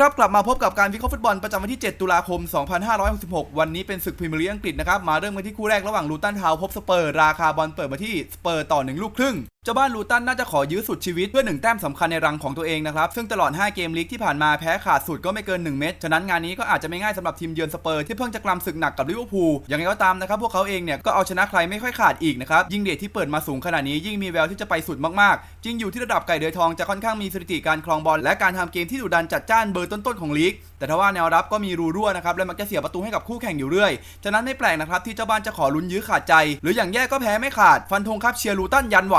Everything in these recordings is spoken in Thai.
ครับกลับมาพบกับการวิเคราะห์ฟุตบอลประจำวันที่ 7 ตุลาคม 2566 วันนี้เป็นศึกพรีเมียร์ลีกอังกฤษนะครับ มาเริ่มกันที่คู่แรกระหว่างลูตันทาวพบสเปอร์ ราคาบอลเปิดมาที่สเปอร์ต่อ 1 ลูกครึ่งเจ้าบ้านลูตันน่าจะขอยื้อสุดชีวิตเพื่อ1แต้มสำคัญในรังของตัวเองนะครับ ซึ่งตลอด 5 เกมลีกที่ผ่านมาแพ้ขาดสุดก็ไม่เกิน 1 เม็ดฉะนั้นงานนี้ก็อาจจะไม่ง่ายสำหรับทีมเยือนสเปอร์ที่เพิ่งจะกลำศึกหนักกับลิเวอร์พูลยังไงก็ตามนะครับ พวกเขาเองเนี่ยก็เอาชนะใครไม่ค่อยขาดอีกนะครับ ยิ่งเดทที่เปิดมาสูงขนาดนี้ยิ่งมีแววที่จะไปสุดมากๆ จริงอยู่ที่ระดับไก่เดือยทองจะค่อนข้างมีสถิติการครองบอลและการทำเกมที่ดุดันจัดจ้านเบอร์ต้นๆของลีกแต่ทว่าแนวรับก็มีรูรั่วนะครับและมักจะเสียประตูให้กับคู่แข่งอยู่เรื่อยฉะนั้นไม่แปลกนะครับที่เจ้าบ้านจะขอลุ้นยื้อขาดใจ หรืออย่างแย่ก็แพ้ไม่ขาดฟันธงครับเชียร์ลูตันยันไหว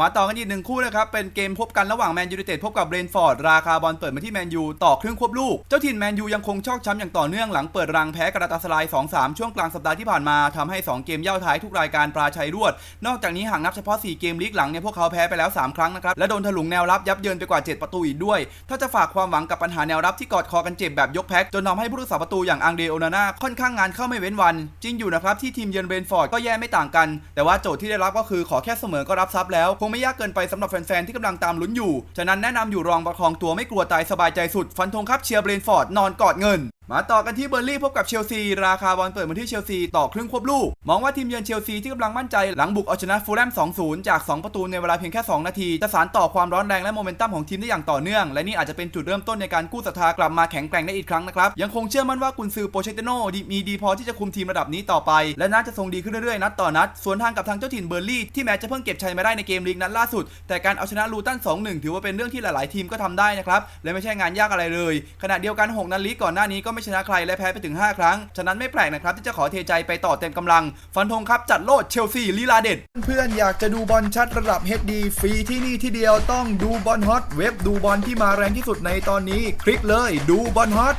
มาต่อกันอีกหนึ่งคู่นะครับ เป็นเกมพบกันระหว่างแมนยูไนเต็ดพบกับเบรนฟอร์ด ราคาบอลเปิดมาที่แมนยูต่อครึ่งควบลูก เจ้าถิ่นแมนยูยังคงชอกช้ำอย่างต่อเนื่องหลังเปิดรังแพ้กระตาสลาย 2-3 ช่วงกลางสัปดาห์ที่ผ่านมาทำให้ 2 เกมเย่าท้ายทุกรายการปราชัยรวด นอกจากนี้หากนับเฉพาะ 4 เกมลีกหลังเนี่ยพวกเขาแพ้ไปแล้ว 3 ครั้งนะครับ และโดนถลุงแนวรับยับเยินไปกว่า 7 ประตูอีกด้วย ถ้าจะฝากความหวังกับปัญหาแนวรับที่กอดคอกันเจ็บแบบยกแพ็คจนทำให้ผู้รักษาประตูอย่างอังเดโอนาน่าค่อนข้างงานเข้าไม่เว้นวัน จริงอยู่นะครับที่ทีมเยือนเบรนฟอร์ดก็แย่ไม่ต่างกัน แต่ว่าโจทย์ที่ได้รับก็คือขอแค่เสมอก็รับทรัพย์แล้วคงไม่ยากเกินไปสำหรับแฟนๆที่กำลังตามลุ้นอยู่ ฉะนั้นแนะนำอยู่รองประคองตัวไม่กลัวตายสบายใจสุด ฟันธงครับเชียร์เบรนท์ฟอร์ดนอนกอดเงินมาต่อกันที่เบอร์ลี่พบกับเชลซี ราคาบอลเปิดมาที่เชลซีต่อครึ่งควบลูก มองว่าทีมเยือนเชลซีที่กำลังมั่นใจหลังบุกเอาชนะฟูลแลม 2-0 จาก 2 ประตูในเวลาเพียงแค่ 2 นาที จะสานต่อความร้อนแรงและโมเมนตัมของทีมได้อย่างต่อเนื่อง และนี่อาจจะเป็นจุดเริ่มต้นในการกู้ศรัทธากลับมาแข็งแกร่งได้อีกครั้งนะครับ ยังคงเชื่อมั่นว่ากุนซือโปเชติโนมีดีพอที่จะคุมทีมระดับนี้ต่อไป และน่าจะทรงดีขึ้นเรื่อยๆนัดต่อนัดส่วนทางกับทางเจ้าถิ่นเบอร์ลี่ที่แม้จะเพิ่งเก็บชัยมาได้ในเกมลีกนัดล่าสุด แต่การเอาชนะลูตัน 2-1 ถือว่าเป็นเรื่องที่หลาย ๆ ทีมก็ทำได้นะครับและไม่ใช่งานยากอะไรเลย ขณะเดียวกันหกนัดลีกก่อนหน้านี้ก็ไม่ชนะใครและแพ้ไปถึง 5 ครั้ง ฉะนั้นไม่แปลกนะครับที่จะขอเทใจไปต่อเต็มกำลัง ฟันธงครับจัดโลดเชลซีลีลาเด็ด เพื่อนอยากจะดูบอลชัดระดับ HD ฟรีที่นี่ที่เดียวต้องดูบอลฮอตเว็บดูบอลที่มาแรงที่สุดในตอนนี้ คลิกเลยดูบอลฮอต